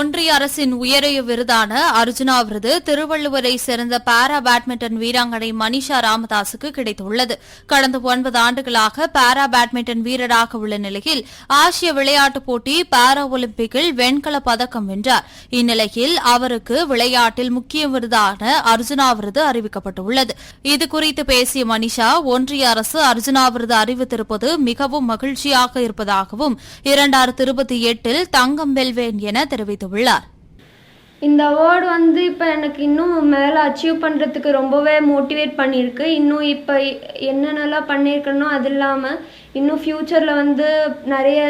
con ஒன்றிய அரசின் உயரிய விருதான அர்ஜுனா விருது திருவள்ளுவரை சேர்ந்த பாரா பேட்மிண்டன் வீராங்கனை மனிஷா ராமதாசுக்கு கிடைத்துள்ளது. கடந்த ஒன்பது ஆண்டுகளாக பாரா பேட்மிண்டன் வீரராக உள்ள நிலையில் ஆசிய விளையாட்டுப் போட்டி பாரா ஒலிம்பிக்கில் வெண்கல பதக்கம் வென்றார். இந்நிலையில் அவருக்கு விளையாட்டில் முக்கிய விருதான அர்ஜுனா விருது அறிவிக்கப்பட்டுள்ளது. இதுகுறித்து பேசிய மனிஷா ஒன்றிய அரசு அர்ஜுனா விருது அறிவித்திருப்பது மிகவும் மகிழ்ச்சியாக இருப்பதாகவும் இரண்டாயிரத்து இருபத்தி எட்டில் தங்கம் வெல்வேன் என தெரிவித்துள்ளார். இந்த அவார்டு வந்து இப்போ எனக்கு இன்னும் மேலே அச்சீவ் பண்ணுறதுக்கு ரொம்பவே மோட்டிவேட் பண்ணியிருக்கு. இன்னும் இப்போ என்னென்னலாம் பண்ணியிருக்கேனோ அது இல்லாமல் இன்னும் ஃப்யூச்சரில் வந்து நிறைய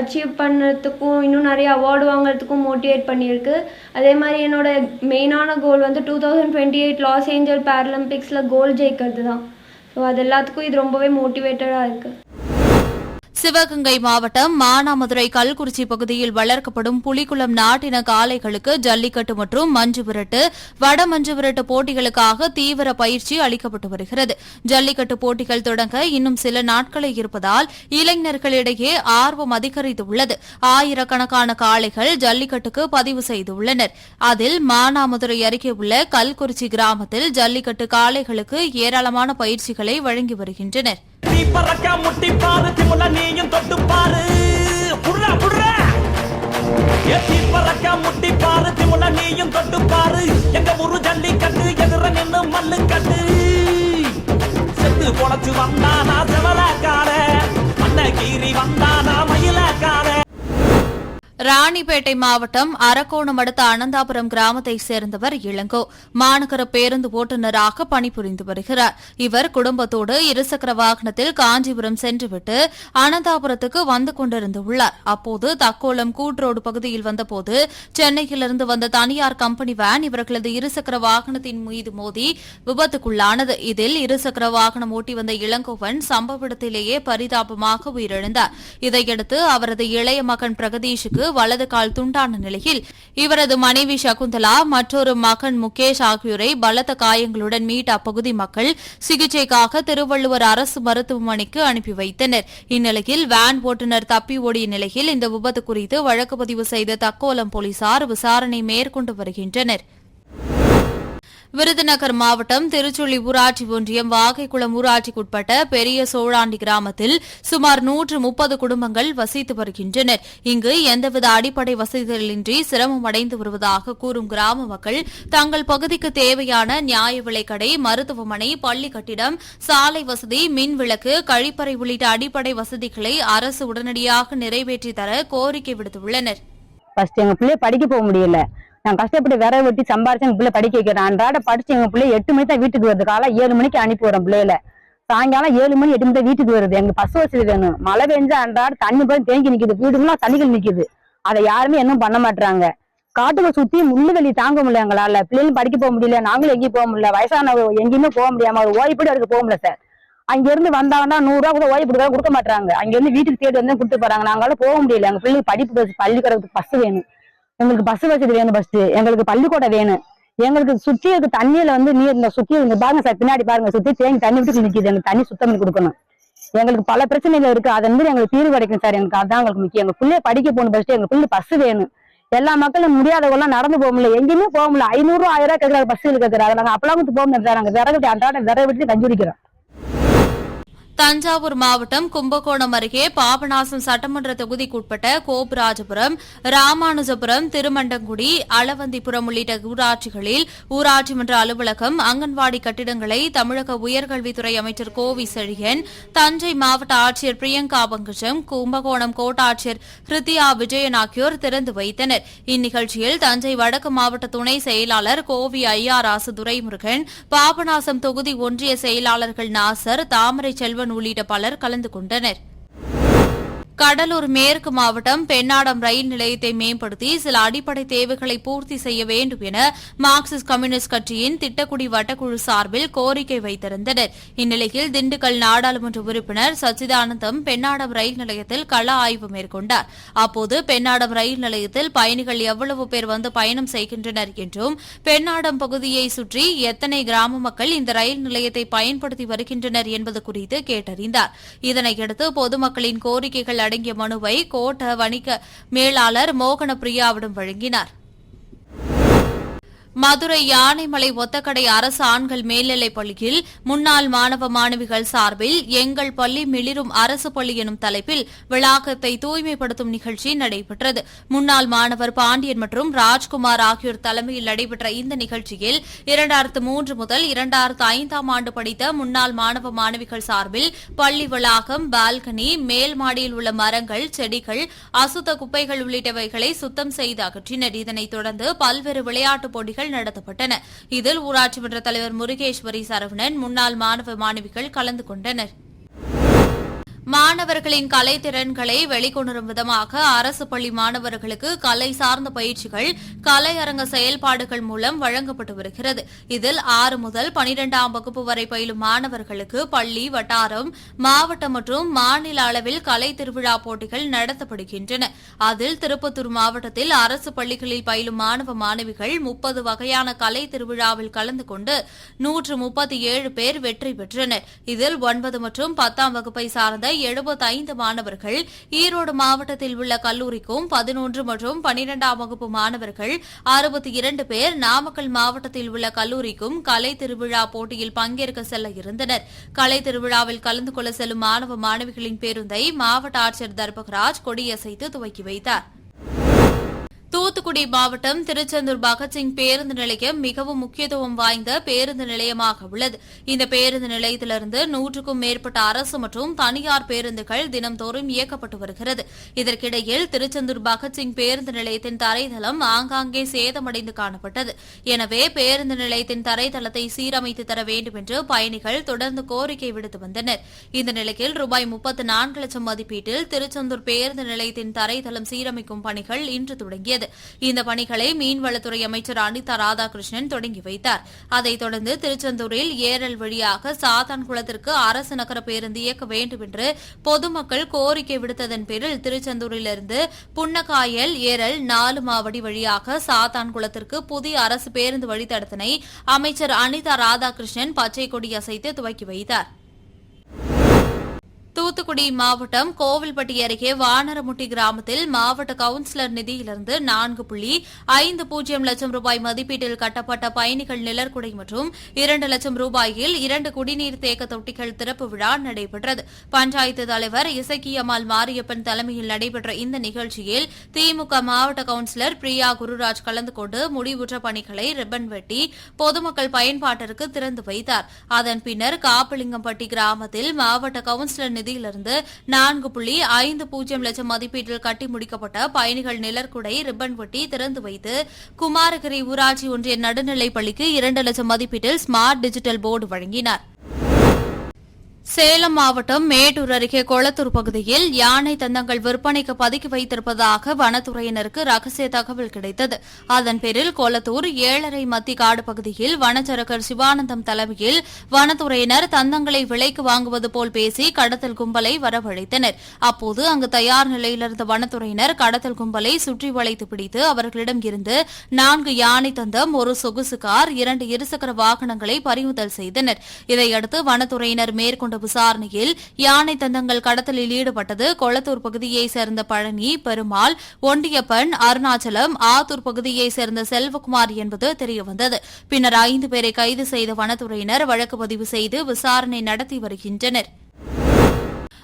அச்சீவ் பண்ணுறதுக்கும் இன்னும் நிறைய அவார்டு வாங்குறதுக்கும் மோட்டிவேட் பண்ணியிருக்கு. அதே மாதிரி என்னோட மெயினான கோல் வந்து two thousand twenty eight Los Angeles பேரலம்பிக்ஸில் goal ஜெயிக்கிறது தான் ஸோ அது எல்லாத்துக்கும் இது ரொம்பவே மோட்டிவேட்டடாக இருக்குது சிவகங்கை மாவட்டம் மானாமதுரை கல்குறிச்சி பகுதியில் வளர்க்கப்படும் புலிக்குளம் நாட்டின காளைகளுக்கு ஜல்லிக்கட்டு மற்றும் மஞ்சு விரட்டு வட மஞ்சு விரட்டு போட்டிகளுக்காக தீவிர பயிற்சி அளிக்கப்பட்டு வருகிறது. ஜல்லிக்கட்டு போட்டிகள் தொடங்க இன்னும் சில நாட்களே இருப்பதால் இளைஞர்களிடையே ஆர்வம் அதிகரித்துள்ளது. ஆயிரக்கணக்கான காளைகள் ஜல்லிக்கட்டுக்கு பதிவு செய்துள்ளனர். அதில் மானாமதுரை அருகே உள்ள கல்குறிச்சி கிராமத்தில் ஜல்லிக்கட்டு காளைகளுக்கு ஏராளமான பயிற்சிகளை வழங்கி வருகின்றனர். நீ பறக்க முட்டி பாரு திமுல நீயும் தொட்டு பாரு. புடுறா புடுறா. ஏத்தி பறக்க முட்டி பாரு திமுல நீயும் தொட்டு பாரு. எங்க ஊரு ஜல்லி கட்டு எதிர நின்னு மல்லு கட்டு செத்து பொழைச்சு வந்தானா ராணிப்பேட்டை மாவட்டம் அரக்கோணம் அடுத்த அனந்தாபுரம் கிராமத்தைச் சேர்ந்தவர் இளங்கோ. மாநகர பேருந்து ஓட்டுநராக பணிபுரிந்து வருகிறார். இவர் குடும்பத்தோடு இருசக்கர வாகனத்தில் காஞ்சிபுரம் சென்றுவிட்டு அனந்தாபுரத்துக்கு வந்து கொண்டிருந்துள்ளார் அப்போது தக்கோலம் கூட்ரோடு பகுதியில் வந்தபோது சென்னையிலிருந்து வந்த தனியார் கம்பெனி வேன் இவர்களது இருசக்கர வாகனத்தின் மீது மோதி விபத்துக்குள்ளானது. இதில் இருசக்கர வாகனம் ஓட்டி வந்த இளங்கோவன் சம்பவ இடத்திலேயே பரிதாபமாக உயிரிழந்தார். இதையடுத்து அவரது இளைய மகன் பிரகதீஷுக்கு வலது கால் துண்டான நிலையில் இவரது மனைவி சகுந்தலா மற்றொரு மகன் முகேஷ் ஆகியோரை பலத்த காயங்களுடன் மீட்ட அப்பகுதி மக்கள் சிகிச்சைக்காக திருவள்ளுவர் அரசு மருத்துவமனைக்கு அனுப்பி வைத்தனர். இந்நிலையில் வேன் ஓட்டுநர் தப்பி ஓடிய நிலையில் இந்த விபத்து குறித்து வழக்கு பதிவு செய்த தக்கோலம் போலீசார் விசாரணை மேற்கொண்டு வருகின்றனர். விருதுநகர் மாவட்டம் திருச்சுழி ஊராட்சி ஒன்றியம் வாகைக்குளம் ஊராட்சிக்குட்பட்ட பெரிய சோழாண்டி கிராமத்தில் சுமார் நூற்று முப்பது குடும்பங்கள் வசித்து வருகின்றனர். இங்கு எந்தவித அடிப்படை வசதிகளின்றி சிரமம் அடைந்து வருவதாக கூறும் கிராம மக்கள் தங்கள் பகுதிக்கு தேவையான நியாய விலைக்கடை மருத்துவமனை பள்ளி கட்டிடம் சாலை வசதி மின் விளக்கு கழிப்பறை உள்ளிட்ட அடிப்படை வசதிகளை அரசு உடனடியாக நிறைவேற்றி தர கோரிக்கை விடுத்துள்ளனர். படிக்க போக முடியல. நான் கஷ்டப்பட்டு விறகு வெட்டி சம்பாரிச்சு எங்க பிள்ளை படிக்க வைக்கிறேன் அன்றாட படிச்சு எங்க பிள்ளை எட்டு மணி தான் வீட்டுக்கு வருது. காலை ஏழு மணிக்கு அனுப்பி வரேன் பிள்ளையில சாயங்காலம் ஏழு மணி எட்டு மணி தான் வீட்டுக்கு வருது. எங்க பசு வசதி வேணும். மழை பெஞ்சா அன்றாட தண்ணி போய் தேங்கி நிக்குது. வீடுலாம் தண்ணிகள் நிக்குது. அதை யாருமே இன்னும் பண்ண மாட்டாங்க காட்டுக்கு சுத்தி முள்ளு வெளி தாங்க முடியல எங்களால. பிள்ளைகளும் படிக்க போக முடியல நாங்களும் எங்கேயும் போக முடியல. வயசானவங்க எங்கேயுமே போக முடியாம ஒரு ஓய்வுப்படி எடுக்க போக முடியல சார். அங்க இருந்து வந்தாங்கன்னா நூறு ரூபா கூட ஓய்வு கொடுக்க கொடுக்க மாட்டாங்க அங்க இருந்து வீட்டுக்கு தேடி வந்து கொடுத்து போறாங்க. நாங்களால போக முடியல. எங்க பிள்ளைங்க படிப்பு பள்ளி பள்ளிக்கூடத்துக்கு பஸ் வேணும். எங்களுக்கு பஸ் வசதி வேணும் பஸ் எங்களுக்கு பள்ளிக்கூடம் வேணும். எங்களுக்கு சுத்தி இருக்கு தண்ணியில வந்து நீர் இந்த சுத்தி இருக்கு பாருங்க சார் பின்னாடி பாருங்க சுத்தி தேங்கி தண்ணி விட்டு நிக்குது. எங்களுக்கு தண்ணி சுத்தம் பண்ணி கொடுக்கணும். எங்களுக்கு பல பிரச்சனைகள் இருக்கு. அதன் வந்து எங்களுக்கு தீர்வு கிடைக்கும் சார். எங்களுக்கு அதான் எங்களுக்கு முக்கியம். எங்க பிள்ளைய படிக்க போகணும் பஸ் எங்க பிள்ளை பஸ் வேணும். எல்லா மக்களும் முடியாதவங்க நடந்து போக முடியல. எங்கேயுமே போக முடியல. ஐநூறு ஆயிரம் ரூபாய் கேட்கறாங்க பஸ் கேட்கறாங்க நாங்க அப்பெல்லாம் போக முடியாது சார். நாங்க விறகு அன்றாட விறகு விட்டு கஞ்சி தஞ்சாவூர் மாவட்டம் கும்பகோணம் அருகே பாபநாசம் சட்டமன்ற தொகுதிக்குட்பட்ட கோபுராஜபுரம் ராமானுஜபுரம் திருமண்டங்குடி அளவந்திபுரம் உள்ளிட்ட ஊராட்சிகளில் ஊராட்சி மன்ற அலுவலகம் அங்கன்வாடி கட்டிடங்களை தமிழக உயர்கல்வித்துறை அமைச்சர் கோவி செழியன் தஞ்சை மாவட்ட ஆட்சியர் பிரியங்கா பங்கஜம் கும்பகோணம் கோட்டாட்சியர் ஹிருத்தியா விஜயன் ஆகியோர் திறந்து வைத்தனர். இந்நிகழ்ச்சியில் தஞ்சை வடக்கு மாவட்ட துணை செயலாளர் கோவி ஐயாராசு துரைமுருகன் பாபநாசம் தொகுதி ஒன்றிய செயலாளர்கள் நாசர் தாமரை செல்வன் உள்ளிட்ட பலர் கலந்து கொண்டனர். கடலூர் மேற்கு மாவட்டம் பெண்ணாடம் ரயில் நிலையத்தை மேம்படுத்தி சில அடிப்படை தேவைகளை பூர்த்தி செய்ய வேண்டும் என மார்க்சிஸ்ட் கம்யூனிஸ்ட் கட்சியின் திட்டக்குடி வட்டக்குழு சார்பில் கோரிக்கை வைத்திருந்தனர் இந்நிலையில் திண்டுக்கல் நாடாளுமன்ற உறுப்பினர் சச்சிதானந்தம் பெண்ணாடம் ரயில் நிலையத்தில் கள ஆய்வு மேற்கொண்டார். அப்போது பெண்ணாடம் ரயில் நிலையத்தில் பயணிகள் எவ்வளவு பேர் வந்து பயணம் செய்கின்றனர் என்றும் பெண்ணாடம் பகுதியை சுற்றி எத்தனை கிராம மக்கள் இந்த ரயில் நிலையத்தை பயன்படுத்தி வருகின்றனர் என்பது குறித்து கேட்டறிந்தார். இதனையடுத்து பொதுமக்களின் கோரிக்கைகள் அடங்கிய மனுவை கோட்ட வணிக மேலாளர் மோகன பிரியாவிடம் வழங்கினார். மதுரை யானைமலை ஒத்தக்கடை அரசு ஆண்கள் மேல்நிலைப் பள்ளியில் முன்னாள் மாணவ மாணவிகள் சார்பில் எங்கள் பள்ளி மிளிரும் அரசு பள்ளி எனும் தலைப்பில் விளாகத்தை தூய்மைப்படுத்தும் நிகழ்ச்சி நடைபெற்றது. முன்னாள் மாணவர் பாண்டியன் மற்றும் ராஜ்குமார் ஆகியோர் தலைமையில் நடைபெற்ற இந்த நிகழ்ச்சியில் இரண்டாயிரத்து மூன்று முதல் இரண்டாயிரத்து ஐந்தாம் ஆண்டு படித்த முன்னாள் மாணவ மாணவிகள் சார்பில் பள்ளி வளாகம் பால்கனி மேல் மாடியில் உள்ள மரங்கள் செடிகள் அசுத்த குப்பைகள் உள்ளிட்டவைகளை சுத்தம் செய்து அகற்றினர். இதனைத் தொடர்ந்து பல்வேறு விளையாட்டுப் போட்டிகள் நடத்தப்பட்டன. இதில் ஊராட்சி மன்ற தலைவர் முருகேஸ்வரி சரவணன் முன்னாள் மாணவ மாணவிகள் கலந்து கொண்டனர். மாணவர்களின் கலைத்திறன்களை வெளிக்கொணரும் விதமாக அரசு பள்ளி மாணவர்களுக்கு கலை சார்ந்த பயிற்சிகள் கலையரங்க செயல்பாடுகள் மூலம் வழங்கப்பட்டு வருகிறது. இதில் ஆறு முதல் பனிரெண்டாம் வகுப்பு வரை பயிலும் மாணவர்களுக்கு பள்ளி வட்டாரம் மாவட்டம் மற்றும் மாநில அளவில் கலை திருவிழா போட்டிகள் நடத்தப்படுகின்றன. அதில் திருப்பத்தூர் மாவட்டத்தில் அரசு பள்ளிகளில் பயிலும் மாணவ மாணவிகள் முப்பது வகையான கலை திருவிழாவில் கலந்து கொண்டு நூற்று முப்பத்தி ஏழு பேர் வெற்றி பெற்றனர். இதில் ஒன்பது மற்றும் பத்தாம் வகுப்பை சார்ந்த எழுபத்தைந்து மாணவர்கள் ஈரோடு மாவட்டத்தில் உள்ள கல்லூரிக்கும் பதினொன்று மற்றும் பனிரெண்டாம் வகுப்பு மாணவர்கள் அறுபத்தி இரண்டு பேர் நாமக்கல் மாவட்டத்தில் உள்ள கல்லூரிக்கும் கலை திருவிழா போட்டியில் பங்கேற்க செல்ல இருந்தனர். கலை திருவிழாவில் கலந்து கொள்ள செல்லும் மாணவ மாணவிகளின் பேருந்தை மாவட்ட ஆட்சியர் தர்பகராஜ் கொடியசைத்து துவக்கி வைத்தார். தூத்துக்குடி மாவட்டம் திருச்செந்தூர் பகத்சிங் பேருந்து நிலையம் மிகவும் முக்கியத்துவம் வாய்ந்த பேருந்து நிலையமாக உள்ளது. இந்த பேருந்து நிலையத்திலிருந்து நூற்றுக்கும் மேற்பட்ட அரசு மற்றும் தனியார் பேருந்துகள் தினம்தோறும் இயக்கப்பட்டு வருகிறது. இதற்கிடையில் திருச்செந்தூர் பகத்சிங் பேருந்து நிலையத்தின் தரைதளம் ஆங்காங்கே சேதமடைந்து காணப்பட்டது. எனவே பேருந்து நிலையத்தின் தரைதளத்தை சீரமைத்து தர வேண்டும் என்று பயணிகள் தொடர்ந்து கோரிக்கை விடுத்து வந்தனர். இந்த நிலையில் ரூபாய் முப்பத்து நான்கு லட்சம் மதிப்பீட்டில் திருச்செந்தூர் பேருந்து நிலையத்தின் தரைதளம் சீரமைக்கும் பணிகள் இன்று தொடங்கியது. இந்த பணிகளை மீன்வளத்துறை அமைச்சர் அனிதா ராதாகிருஷ்ணன் தொடங்கி வைத்தார். அதைத் தொடர்ந்து திருச்செந்தூரில் ஏரல் வழியாக சாத்தான்குளத்திற்கு அரசு நகர பேருந்து இயக்க வேண்டும் என்று பொதுமக்கள் கோரிக்கை விடுத்ததன் பேரில் திருச்செந்தூரிலிருந்து புன்னகாயல் ஏரல் நாலு மாவடி வழியாக சாத்தான்குளத்திற்கு புதிய அரசு பேருந்து வழித்தடத்தினை அமைச்சர் அனிதா ராதாகிருஷ்ணன் பச்சை கொடி அசைத்து துவக்கி வைத்தார். தூத்துக்குடி மாவட்டம் கோவில்பட்டி அருகே வானரமுட்டி கிராமத்தில் மாவட்ட கவுன்சிலர் நிதியிலிருந்து நான்கு புள்ளி ஐந்து பூஜ்ஜியம் லட்சம் ரூபாய் மதிப்பீட்டில் கட்டப்பட்ட பயணிகள் நிழற்குடை மற்றும் இரண்டு லட்சம் ரூபாயில் இரண்டு குடிநீர் தேக்க தொட்டிகள் திறப்பு விழா நடைபெற்றது. பஞ்சாயத்து தலைவர் இசக்கியம்மாள் மாரியப்பன் தலைமையில் நடைபெற்ற இந்த நிகழ்ச்சியில் திமுக மாவட்ட கவுன்சிலர் பிரியா குருராஜ் கலந்து கொண்டு முடிவுற்ற பணிகளை ரிப்பன் வெட்டி பொதுமக்கள் பயன்பாட்டிற்கு திறந்து வைத்தார். அதன் பின்னர் காப்பலிங்கம்பட்டி கிராமத்தில் மாவட்ட கவுன்சிலர் நிதி நிதியிலிருந்து நான்கு புள்ளி ஐந்து பூஜ்ஜியம் லட்சம் மதிப்பீட்டில் கட்டி முடிக்கப்பட்ட பயணிகள் நிழற்குடை ரிப்பன் வெட்டி திறந்து வைத்து குமாரகிரி ஊராட்சி ஒன்றிய நடுநிலைப் பள்ளிக்கு இரண்டு லட்சம் மதிப்பீட்டில் ஸ்மார்ட் டிஜிட்டல் போர்டு வழங்கினார். சேலம் மாவட்டம் மேட்டூர் அருகே கொளத்தூர் பகுதியில் யானை தந்தங்கள் விற்பனைக்கு பதுக்கி வைத்திருப்பதாக வனத்துறையினருக்கு ரகசிய தகவல் கிடைத்தது. அதன் பேரில் கொளத்தூர் ஏழரை மத்தி காடு பகுதியில் வனச்சரகர் சிவானந்தம் தலைமையில் வனத்துறையினர் தந்தங்களை விலைக்கு வாங்குவது போல் பேசி கடத்தல் கும்பலை வரவழைத்தனர். அப்போது அங்கு தயார் நிலையிலிருந்த வனத்துறையினர் கடத்தல் கும்பலை சுற்றி வளைத்து பிடித்து அவர்களிடம் இருந்து நான்கு யானை தந்தம் ஒரு சொகுசு கார் இரண்டு இருசக்கர வாகனங்களை பறிமுதல் செய்தனர். இதையடுத்து வனத்துறையினர் மேற்கொண்ட விசாரணையில் யானை தந்தங்கள் கடத்தலில் ஈடுபட்டது கொளத்தூர் பகுதியைச் சேர்ந்த பழனி பெருமாள் ஒண்டியப்பன் அருணாச்சலம் ஆத்தூர் பகுதியைச் சேர்ந்த செல்வகுமார் என்பது தெரியவந்தது. பின்னர் ஐந்து பேரை கைது செய்த வனத்துறையினர் வழக்கு பதிவு செய்து விசாரணை நடத்தி வருகின்றனர்.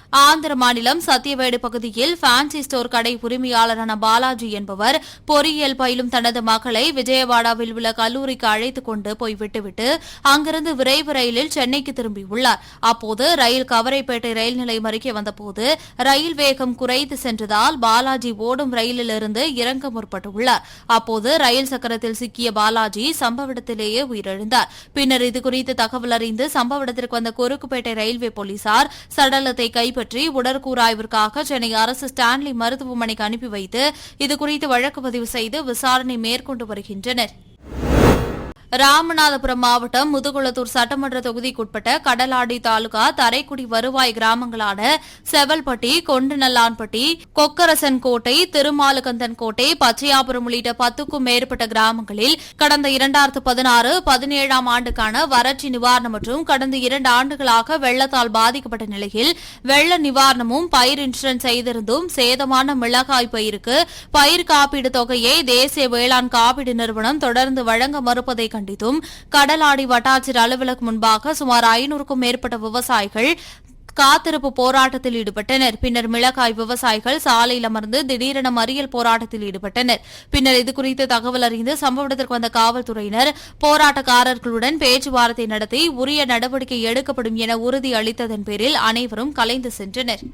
ஆந்திர மாநிலம் சத்தியவேடு பகுதியில் ஃபேன்சி ஸ்டோர் கடை உரிமையாளரான பாலாஜி என்பவர் பொறியியல் பயிலும் தனது மகளை விஜயவாடாவில் உள்ள கல்லூரிக்கு அழைத்துக் கொண்டு போய் விட்டுவிட்டு அங்கிருந்து விரைவு ரயிலில் சென்னைக்கு திரும்பியுள்ளார். அப்போது ரயில் கவரைப்பேட்டை ரயில் நிலையம் அருகே வந்தபோது ரயில் வேகம் குறைத்து சென்றதால் பாலாஜி ஓடும் ரயிலிலிருந்து இறங்க முற்பட்டுள்ளார். அப்போது ரயில் சக்கரத்தில் சிக்கிய பாலாஜி சம்பவ இடத்திலேயே உயிரிழந்தார். பின்னர் இதுகுறித்து தகவல் அறிந்து சம்பவ இடத்திற்கு வந்த குறுக்குப்பேட்டை ரயில்வே போலீசார் சடலத்தை கைப்பற்றி உடற்கூறாய்விற்காக சென்னை அரசு ஸ்டான்லி மருத்துவமனைக்கு அனுப்பி வைத்து இதுகுறித்து வழக்கு பதிவு செய்து விசாரணை மேற்கொண்டு வருகின்றனர். ராமநாதபுரம் மாவட்டம் முதுகுளத்தூர் சட்டமன்ற தொகுதிக்குட்பட்ட கடலாடி தாலுகா தரைக்குடி வருவாய் கிராமங்களான செவல்பட்டி கொண்டுநல்லான்பட்டி கொக்கரசன் கோட்டை திருமாலுகந்தன் கோட்டை பச்சையாபுரம் உள்ளிட்ட பத்துக்கும் மேற்பட்ட கிராமங்களில் கடந்த இரண்டாயிரத்து பதினாறு பதினேழாம் ஆண்டுக்கான வறட்சி நிவாரணம் மற்றும் கடந்த இரண்டு ஆண்டுகளாக வெள்ளத்தால் பாதிக்கப்பட்ட நிலையில் வெள்ள நிவாரணமும் பயிர் இன்சூரன்ஸ் செய்திருந்தும் சேதமான மிளகாய் பயிருக்கு பயிர் காப்பீடு தொகையை தேசிய வேளாண் காப்பீடு நிறுவனம் தொடர்ந்து வழங்க மறுப்பதை கண்டித்தும் கடலாடி வட்டாட்சியர் அலுவலகம் முன்பாக சுமார் ஐநூறுக்கும் மேற்பட்ட விவசாயிகள் காத்திருப்பு போராட்டத்தில் ஈடுபட்டனர். பின்னர் மிளகாய் விவசாயிகள் சாலையில் அமர்ந்து திடீரென மறியல் போராட்டத்தில் ஈடுபட்டனர். பின்னர் இதுகுறித்து தகவல் அறிந்து சம்பவ இடத்திற்கு வந்த காவல்துறையினர் போராட்டக்காரர்களுடன் பேச்சுவார்த்தை நடத்தி உரிய நடவடிக்கை எடுக்கப்படும் என உறுதி அளித்ததன் பேரில் அனைவரும் கலைந்து சென்றனர்.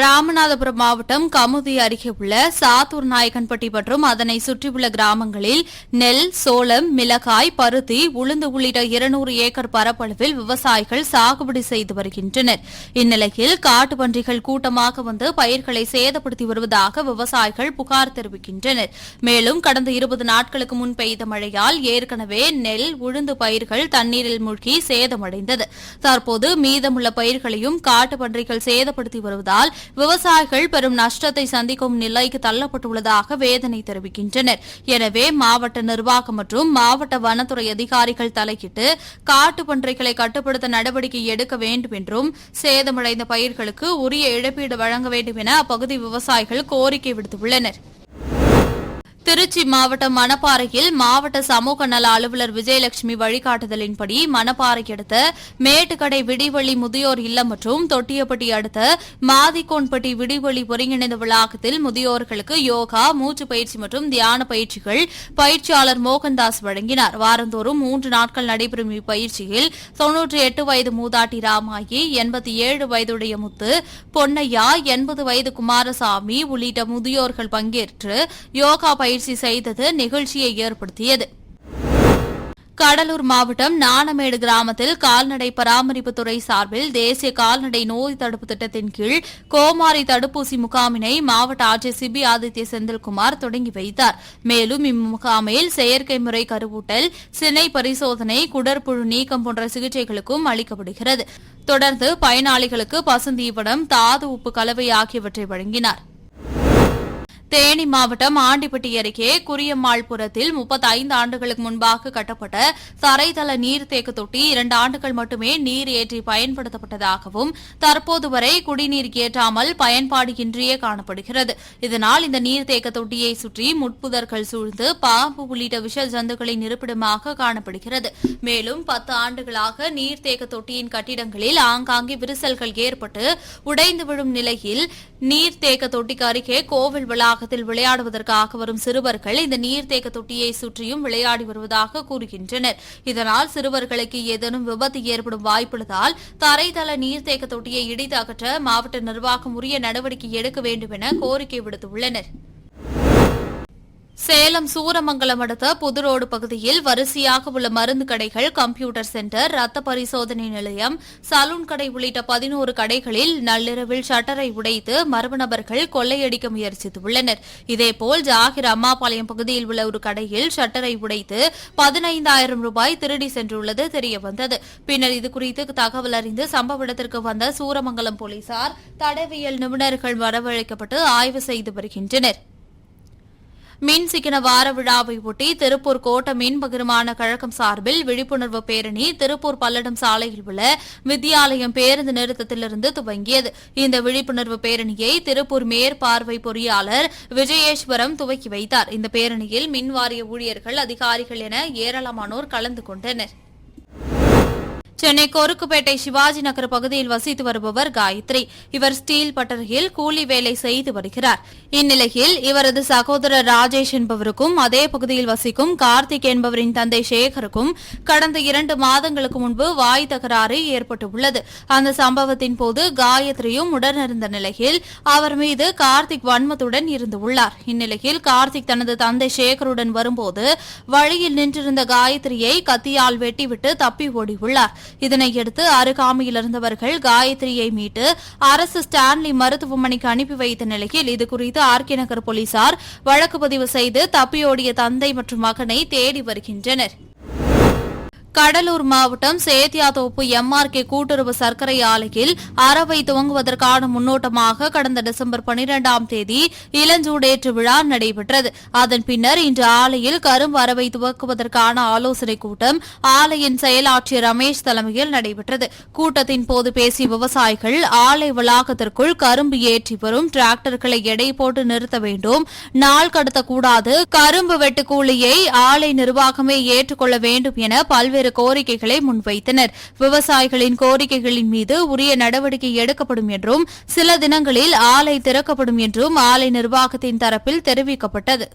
ராமநாதபுரம் மாவட்டம் கமுதி அருகே உள்ள சாத்தூர் நாயக்கன்பட்டி மற்றும் அதனை சுற்றியுள்ள கிராமங்களில் நெல் சோளம் மிளகாய் பருத்தி உளுந்து உள்ளிட்ட இருநூறு ஏக்கர் பரப்பளவில் விவசாயிகள் சாகுபடி செய்து வருகின்றனர். இந்நிலையில் காட்டு பன்றிகள் கூட்டமாக வந்து பயிர்களை சேதப்படுத்தி வருவதாக விவசாயிகள் புகார் தெரிவிக்கின்றனர். மேலும் கடந்த இருபது நாட்களுக்கு முன் பெய்த மழையால் ஏற்கனவே நெல் உளுந்து பயிர்கள் தண்ணீரில் மூழ்கி சேதமடைந்தது. தற்போது மீதமுள்ள பயிர்களையும் காட்டு பன்றிகள் சேதப்படுத்தி வருவதால் விவசாயிகள் பெரும் நஷ்டத்தை சந்திக்கும் நிலைக்கு தள்ளப்பட்டுள்ளதாக வேதனை தெரிவிக்கின்றனர். எனவே மாவட்ட நிர்வாகம் மற்றும் மாவட்ட வனத்துறை அதிகாரிகள் தலையிட்டு காட்டு பன்றைகளை கட்டுப்படுத்த நடவடிக்கை எடுக்க வேண்டும் என்றும் சேதமடைந்த பயிர்களுக்கு உரிய இழப்பீடு வழங்க வேண்டும் என அப்பகுதி விவசாயிகள் கோரிக்கை விடுத்துள்ளனர். திருச்சி மாவட்டம் மணப்பாறையில் மாவட்ட சமூக நல அலுவலர் விஜயலட்சுமி வழிகாட்டுதலின்படி மணப்பாறை அடுத்த மேட்டுக்கடை விடிவெளி முதியோர் இல்லம் மற்றும் தொட்டியப்பட்டி அடுத்த மாதிக்கோன்பட்டி விடிவெளி ஒருங்கிணைந்த வளாகத்தில் முதியோர்களுக்கு யோகா மூச்சு பயிற்சி மற்றும் தியான பயிற்சிகள் பயிற்சியாளர் மோகன்தாஸ் வழங்கினார். வாரந்தோறும் மூன்று நாட்கள் நடைபெறும் இப்பயிற்சியில் தொன்னூற்றி எட்டு வயது மூதாட்டி ராமாயி எண்பத்தி ஏழு வயதுடைய முத்து பொன்னையா எண்பது வயது குமாரசாமி உள்ளிட்ட முதியோர்கள் பங்கேற்று யோகா பயிற்சி செய்தது நிகழ்ச்சியை ஏற்படுத்தியது. கடலூர் மாவட்டம் நாணமேடு கிராமத்தில் கால்நடை பராமரிப்புத்துறை சார்பில் தேசிய கால்நடை நோய் தடுப்பு திட்டத்தின் கீழ் கோமாரி தடுப்பூசி முகாமினை மாவட்ட ஆட்சியர் சிபி ஆதித்ய செந்தில்குமார் தொடங்கி வைத்தார். மேலும் இம்முகாமில் செயற்கை முறை கருவூட்டல் சினை பரிசோதனை குடற்புழு நீக்கம் போன்ற சிகிச்சைகளுக்கும் அளிக்கப்படுகிறது. தொடர்ந்து பயனாளிகளுக்கு பசுந்தீவனம் தாது உப்பு கலவை ஆகியவற்றை வழங்கினார். தேனி மாவட்டம் ஆண்டிப்பட்டி அருகே குரியம்மாள்புரத்தில் முப்பத்தைந்து ஆண்டுகளுக்கு முன்பாக கட்டப்பட்ட தரைதள நீர்த்தேக்க தொட்டி இரண்டு ஆண்டுகள் மட்டுமே நீர் ஏற்றி பயன்படுத்தப்பட்டதாகவும் தற்போது வரை குடிநீர் ஏற்றாமல் பயன்பாடு இன்றியே காணப்படுகிறது. இதனால் இந்த நீர்த்தேக்க தொட்டியை சுற்றி முட்புதர்கள் சூழ்ந்து பாம்பு உள்ளிட்ட விஷ ஜந்துக்களின் இருப்பிடமாக காணப்படுகிறது. மேலும் பத்து ஆண்டுகளாக நீர்த்தேக்க தொட்டியின் கட்டிடங்களில் ஆங்காங்கே விரிசல்கள் ஏற்பட்டு உடைந்து விழும் நிலையில் நீர்த்தேக்க தொட்டிக்கு அருகே கோவில் வளாகத்தில் விளையாடுவதற்காக வரும் சிறுவர்கள் இந்த நீர்த்தேக்க தொட்டியை சுற்றியும் விளையாடி வருவதாக கூறுகின்றனர். இதனால் சிறுவர்களுக்கு ஏதேனும் விபத்து ஏற்படும் வாய்ப்புள்ளதால் தரைதள நீர்த்தேக்க தொட்டியை இடித்து அகற்ற மாவட்ட நிர்வாகம் உரிய நடவடிக்கை எடுக்க வேண்டும் என கோரிக்கை விடுத்துள்ளனர். சேலம் சூரமங்கலம் அடுத்த புதுரோடு பகுதியில் வரிசையாக உள்ள மருந்து கடைகள் கம்ப்யூட்டர் சென்டர் ரத்த பரிசோதனை நிலையம் சலூன் கடை உள்ளிட்ட பதினோரு கடைகளில் நள்ளிரவில் ஷட்டரை உடைத்து மர்ம நபர்கள் கொள்ளையடிக்க முயற்சித்துள்ளனர். இதேபோல் ஜாகிர் அம்மாபாளையம் பகுதியில் உள்ள ஒரு கடையில் ஷட்டரை உடைத்து பதினைந்தாயிரம் ரூபாய் திருடி சென்றுள்ளது தெரியவந்தது. பின்னர் இதுகுறித்து தகவல் அறிந்து சம்பவ இடத்திற்கு வந்த சூரமங்கலம் போலீசார் தடவியல் நிபுணர்கள் வரவழைக்கப்பட்டு ஆய்வு செய்து வருகின்றனர். மின் சிக்கன வார விழாவை ஒட்டி திருப்பூர் கோட்ட மின் பகிர்மான கழகம் சார்பில் விழிப்புணர்வு பேரணி திருப்பூர் பல்லடம் சாலையில் உள்ள வித்யாலயம் பேருந்து நிறுத்தத்திலிருந்து துவங்கியது. இந்த விழிப்புணர்வு பேரணியை திருப்பூர் மேற்பார்வை பொறியாளர் விஜயேஸ்வரம் துவக்கி வைத்தார். இந்த பேரணியில் மின் வாரிய ஊழியர்கள் அதிகாரிகள் என ஏராளமானோர் கலந்து கொண்டனர். சென்னை கொருக்குப்பேட்டை சிவாஜி நகர் பகுதியில் வசித்து வருபவர் காயத்ரி. இவர் ஸ்டீல் பட்டறையில் கூலி வேலை செய்து வருகிறார். இந்நிலையில் இவரது சகோதரர் ராஜேஷ் என்பவருக்கும் அதே பகுதியில் வசிக்கும் கார்த்திக் என்பவரின் தந்தை சேகருக்கும் கடந்த இரண்டு மாதங்களுக்கு முன்பு வாய் தகராறு ஏற்பட்டுள்ளது. அந்த சம்பவத்தின் போது காயத்ரியும் உடனிருந்த நிலையில் அவர் மீது கார்த்திக் வன்மத்துடன் இருந்துள்ளார் இந்நிலையில் கார்த்திக் தனது தந்தை சேகருடன் வரும்போது வழியில் நின்றிருந்த காயத்ரியை கத்தியால் வெட்டிவிட்டு தப்பி ஓடியுள்ளார் இதனையடுத்து அருகாமையில் இருந்தவர்கள் காயத்ரியை மீட்டு அரசு ஸ்டான்லி மருத்துவமனைக்கு அனுப்பி வைத்த நிலையில் இதுகுறித்து ஆர்கே நகர் போலீசார் வழக்கு பதிவு செய்து தப்பியோடிய தந்தை மற்றும் மகனை தேடி வருகின்றனர். கடலூர் மாவட்டம் சேத்தியாதோப்பு எம்ஆர்கே கூட்டுறவு சர்க்கரை ஆலையில் அறவை துவங்குவதற்கான முன்னோட்டமாக கடந்த டிசம்பர் பனிரெண்டாம் தேதி இளஞ்சூடேற்று விழா நடைபெற்றது. அதன் பின்னர் இன்று ஆலையில் கரும்பு அறவை துவக்குவதற்கான ஆலோசனைக் கூட்டம் ஆலையின் செயலாட்சியர் ரமேஷ் தலைமையில் நடைபெற்றது. கூட்டத்தின் போது பேசிய விவசாயிகள் ஆலை வளாகத்திற்குள் கரும்பு ஏற்றி வரும் டிராக்டர்களை எடை போட்டு நிறுத்த வேண்டும். நாள் கடத்தக்கூடாது. கரும்பு வெட்டு கூலியை ஆலை நிர்வாகமே ஏற்றுக்கொள்ள வேண்டும் என பல்வேறு கோரிக்கைகளை முன்வைத்தனர். விவசாயிகளின் கோரிக்கைகளின் மீது உரிய நடவடிக்கை எடுக்கப்படும் என்றும் சில தினங்களில் ஆலை திறக்கப்படும் என்றும் ஆலை நிர்வாகத்தின் தரப்பில் தெரிவிக்கப்பட்டது.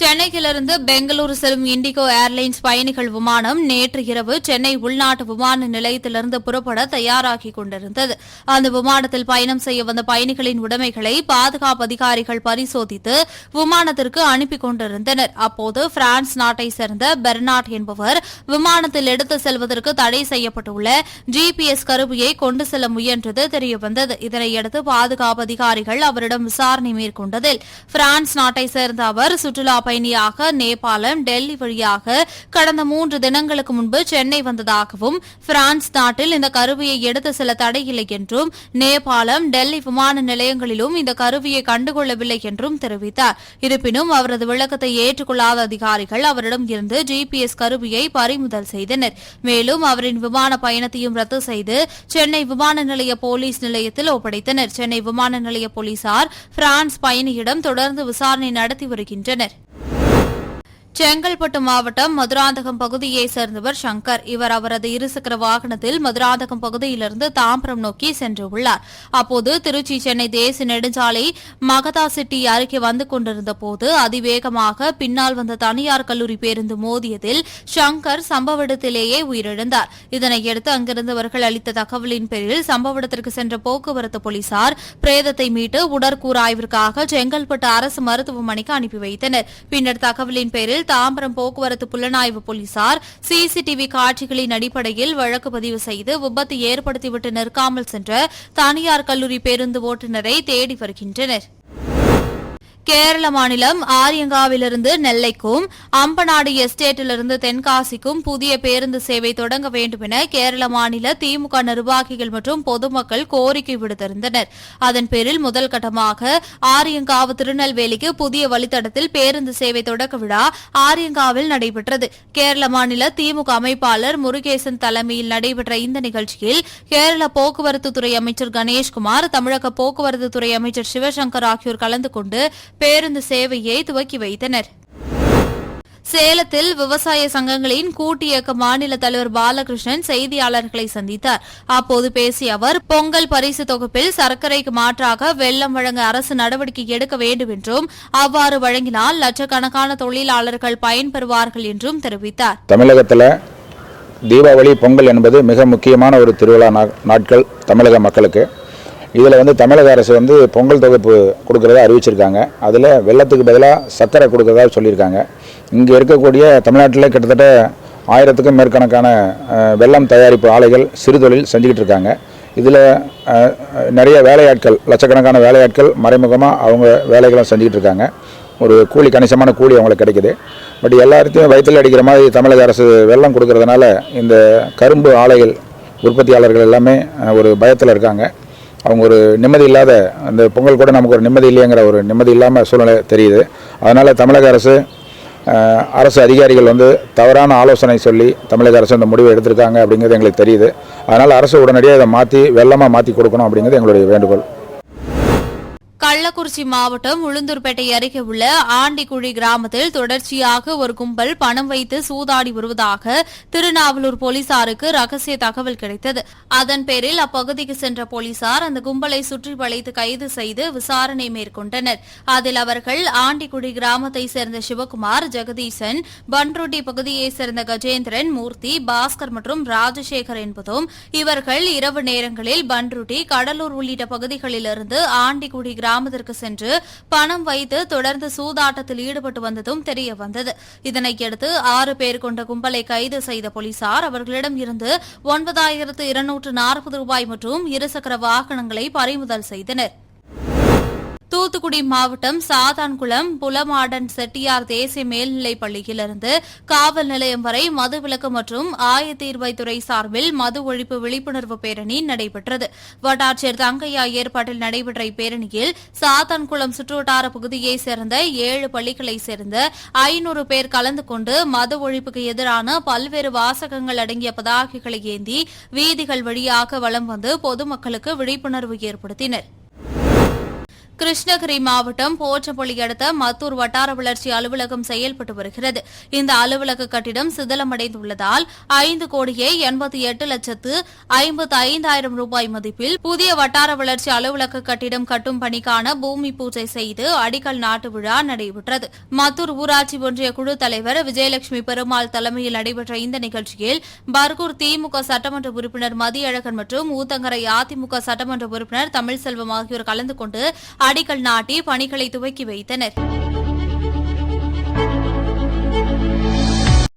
சென்னையிலிருந்து பெங்களூரு செல்லும் இண்டிகோ ஏர்லைன்ஸ் பயணிகள் விமானம் நேற்று இரவு சென்னை உள்நாட்டு விமான நிலையத்திலிருந்து புறப்பட தயாராகிக் கொண்டிருந்தது. அந்த விமானத்தில் பயணம் செய்ய வந்த பயணிகளின் உடைமைகளை பாதுகாப்பு அதிகாரிகள் பரிசோதித்து விமானத்திற்கு அனுப்பி கொண்டிருந்தனர். அப்போது பிரான்ஸ் நாட்டை சேர்ந்த பெர்னாட் என்பவர் விமானத்தில் எடுத்து செல்வதற்கு தடை செய்யப்பட்டுள்ள ஜிபிஎஸ் கருவியை கொண்டு செல்ல முயன்றது தெரியவந்தது. இதனையடுத்து பாதுகாப்பு அதிகாரிகள் அவரிடம் விசாரணை மேற்கொண்டதில் பிரான்ஸ் நாட்டை சேர்ந்த அவர் சுற்றுலா பயணியாக நேபாளம் டெல்லி வழியாக கடந்த மூன்று தினங்களுக்கு முன்பு சென்னை வந்ததாகவும் பிரான்ஸ் நாட்டில் இந்த கருவியை எடுத்து செல்ல தடையில்லை என்றும் நேபாளம் டெல்லி விமான நிலையங்களிலும் இந்த கருவியை கண்டுகொள்ளவில்லை என்றும் தெரிவித்தார். இருப்பினும் அவரது விளக்கத்தை ஏற்றுக்கொள்ளாத அதிகாரிகள் அவரிடம் இருந்து ஜிபிஎஸ் கருவியை பறிமுதல் செய்தனர். மேலும் அவரின் விமான பயணத்தையும் ரத்து செய்து சென்னை விமான நிலைய போலீஸ் நிலையத்தில் ஒப்படைத்தனர். சென்னை விமான நிலைய போலீசார் பிரான்ஸ் பயணியிடம் தொடர்ந்து விசாரணை நடத்தி வருகின்றனர். செங்கல்பட்டு மாவட்டம் மதுராந்தகம் பகுதியைச் சேர்ந்தவர் சங்கர். இவர் அவரது இருசக்கர வாகனத்தில் மதுராந்தகம் பகுதியிலிருந்து தாம்பரம் நோக்கி சென்றுள்ளார் அப்போது திருச்சி சென்னை தேசிய நெடுஞ்சாலை மகதா சிட்டி அருகே வந்து கொண்டிருந்த போது அதிவேகமாக பின்னால் வந்த தனியார் கல்லூரி பேருந்து மோதியதில் சங்கர் சம்பவ இடத்திலேயே உயிரிழந்தார். இதனையடுத்து அங்கிருந்தவர்கள் அளித்த தகவலின் பேரில் சம்பவ இடத்திற்கு சென்ற போக்குவரத்து போலீசார் பிரேதத்தை மீட்டு உடற்கூறாய்விற்காக செங்கல்பட்டு அரசு மருத்துவமனைக்கு அனுப்பி வைத்தனர். பின்னர் தகவலின் பேரில் தாம்பரம் போக்குவரத்து புலனாய்வு போலீசார் சிசிடிவி காட்சிகளின் அடிப்படையில் வழக்கு பதிவு செய்து விபத்து ஏற்படுத்திவிட்டு நிற்காமல் சென்ற தனியார் கல்லூரி பேருந்து ஓட்டுநரை தேடி வருகின்றனர். கேரள மாநிலம் ஆரியங்காவிலிருந்து நெல்லைக்கும் அம்பநாடு எஸ்டேட்டிலிருந்து தென்காசிக்கும் புதிய பேருந்து சேவை தொடங்க வேண்டும் என கேரள மாநில திமுக நிர்வாகிகள் மற்றும் பொதுமக்கள் கோரிக்கை விடுத்திருந்தனர். அதன் பேரில் முதல் கட்டமாக ஆரியங்காவு திருநெல்வேலிக்கு புதிய வழித்தடத்தில் பேருந்து சேவை தொடக்க விழா ஆரியங்காவில் நடைபெற்றது. கேரள மாநில திமுக அமைப்பாளர் முருகேசன் தலைமையில் நடைபெற்ற இந்த நிகழ்ச்சியில் கேரள போக்குவரத்து துறை அமைச்சர் கணேஷ்குமார் தமிழக போக்குவரத்து துறை அமைச்சர் சிவசங்கர் ஆகியோர் கலந்து கொண்டு பேருந்து சேவையை துவக்கி வைத்தனர். சேலத்தில் விவசாய சங்கங்களின் கூட்டு இயக்க மாநில தலைவர் பாலகிருஷ்ணன் செய்தியாளர்களை சந்தித்தார். அப்போது பேசிய அவர் பொங்கல் பரிசு தொகுப்பில் சர்க்கரைக்கு மாற்றாக வெள்ளம் வழங்க அரசு நடவடிக்கை எடுக்க வேண்டும் என்றும் அவ்வாறு வழங்கினால் லட்சக்கணக்கான தொழிலாளர்கள் பயன்பெறுவார்கள் என்றும் தெரிவித்தார். தமிழகத்தில் தீபாவளி பொங்கல் என்பது மிக முக்கியமான ஒரு திருவிழா நாட்கள் தமிழக மக்களுக்கு. இதில் வந்து தமிழக அரசு வந்து பொங்கல் தொகுப்பு கொடுக்கறதா அறிவிச்சிருக்காங்க. அதில் வெள்ளத்துக்கு பதிலாக சர்க்கரை கொடுக்கறதா சொல்லியிருக்காங்க. இங்கே இருக்கக்கூடிய தமிழ்நாட்டில் கிட்டத்தட்ட ஆயிரத்துக்கும் மேற்கணக்கான வெள்ளம் தயாரிப்பு ஆலைகள் சிறுதொழில் செஞ்சுக்கிட்டு இருக்காங்க. இதில் நிறைய வேலையாட்கள் லட்சக்கணக்கான வேலையாட்கள் மறைமுகமாக அவங்க வேலைகளும் செஞ்சுக்கிட்டு இருக்காங்க. ஒரு கூலி கணிசமான கூலி அவங்களுக்கு கிடைக்குது. பட் எல்லாத்தையும் வயிற்றில் அடிக்கிற மாதிரி தமிழக அரசு வெள்ளம் கொடுக்கறதுனால இந்த கரும்பு ஆலைகள் உற்பத்தியாளர்கள் எல்லாமே ஒரு பயத்தில் இருக்காங்க. அவங்க ஒரு நிம்மதி இல்லாத அந்த பொங்கல் கூட நமக்கு ஒரு நிம்மதி இல்லைங்கிற ஒரு நிம்மதி இல்லாமல் சூழ்நிலை தெரியுது. அதனால் தமிழக அரசு அரசு அதிகாரிகள் வந்து தவறான ஆலோசனை சொல்லி தமிழக அரசு அந்த முடிவை எடுத்திருக்காங்க அப்படிங்கிறது எங்களுக்கு தெரியுது. அதனால் அரசு உடனடியாக இதை மாற்றி வெள்ளமாக மாற்றி கொடுக்கணும் அப்படிங்கிறது எங்களுடைய வேண்டுகோள். கள்ளக்குறிச்சி மாவட்டம் உளுந்தூர்பேட்டை அருகே உள்ள ஆண்டிக்குழி கிராமத்தில் தொடர்ச்சியாக ஒரு கும்பல் பணம் வைத்து சூதாடி வருவதாக திருநாவலூர் போலீசாருக்கு ரகசிய தகவல் கிடைத்தது. அதன் பேரில் அப்பகுதிக்கு சென்ற போலீசார் அந்த கும்பலை சுற்றி வளைத்து கைது செய்து விசாரணை மேற்கொண்டனர். அதில் அவர்கள் ஆண்டிக்குடி கிராமத்தை சேர்ந்த சிவகுமார் ஜெகதீசன் பன்ருட்டி பகுதியைச் சேர்ந்த கஜேந்திரன் மூர்த்தி பாஸ்கர் மற்றும் ராஜசேகர் என்பதும் இவர்கள் இரவு நேரங்களில் பன்ருட்டி கடலூர் உள்ளிட்ட பகுதிகளிலிருந்து ஆண்டிக்குடி கிராமத்திற்கு சென்று பணம் வைத்து தொடர்ந்து சூதாட்டத்தில் ஈடுபட்டு வந்ததும் தெரிய வந்தது. இதனையடுத்து ஆறு பேர் கொண்ட கும்பலை கைது செய்த போலீசார் அவர்களிடம் இருந்து ஒன்பதாயிரத்து இருநூற்று நாற்பது ரூபாய் மற்றும் இருசக்கர வாகனங்களை பறிமுதல் செய்தனர். தூத்துக்குடி மாவட்டம் சாதான்குளம் புலமாடன் செட்டியார் தேசிய மேல்நிலைப் பள்ளியிலிருந்து காவல் நிலையம் வரை மதுவிலக்கு மற்றும் ஆயத்தீர்வைத்துறை சார்பில் மது ஒழிப்பு விழிப்புணர்வு பேரணி நடைபெற்றது. வட்டாட்சியர் தங்கையா ஏற்பாட்டில் நடைபெற்ற இப்பேரணியில் சாத்தான்குளம் சுற்றுவட்டார பகுதியைச் சேர்ந்த ஏழு பள்ளிகளைச் சேர்ந்த ஐநூறு பேர் கலந்து கொண்டு மது ஒழிப்புக்கு எதிரான பல்வேறு வாசகங்கள் அடங்கிய பதாகைகளை ஏந்தி வீதிகள் வழியாக வலம் வந்து பொதுமக்களுக்கு விழிப்புணர்வு ஏற்படுத்தினர். கிருஷ்ணகிரி மாவட்டம் போற்றப்பள்ளி அடுத்த மத்தூர் வட்டார வளர்ச்சி அலுவலகம் செயல்பட்டு வருகிறது. இந்த அலுவலக கட்டிடம் சிதிலமடைந்துள்ளதால் ஐந்து கோடியே எண்பத்தி எட்டு லட்சத்து ஐம்பத்தி ஐந்தாயிரம் ரூபாய் மதிப்பில் புதிய வட்டார வளர்ச்சி அலுவலக கட்டிடம் கட்டும் பணிக்கான பூமி பூஜை செய்து அடிக்கல் நாட்டு விழா நடைபெற்றது. மத்தூர் ஊராட்சி ஒன்றிய குழு தலைவர் விஜயலட்சுமி பெருமாள் தலைமையில் நடைபெற்ற இந்த நிகழ்ச்சியில் பர்கூர் திமுக சட்டமன்ற உறுப்பினர் மதியழகன் மற்றும் ஊத்தங்கரை அதிமுக சட்டமன்ற உறுப்பினர் தமிழ்செல்வம் ஆகியோர் கலந்து கொண்டு அடிக்கல் நாட்டி பணிகளை துவக்கி வைத்தனா்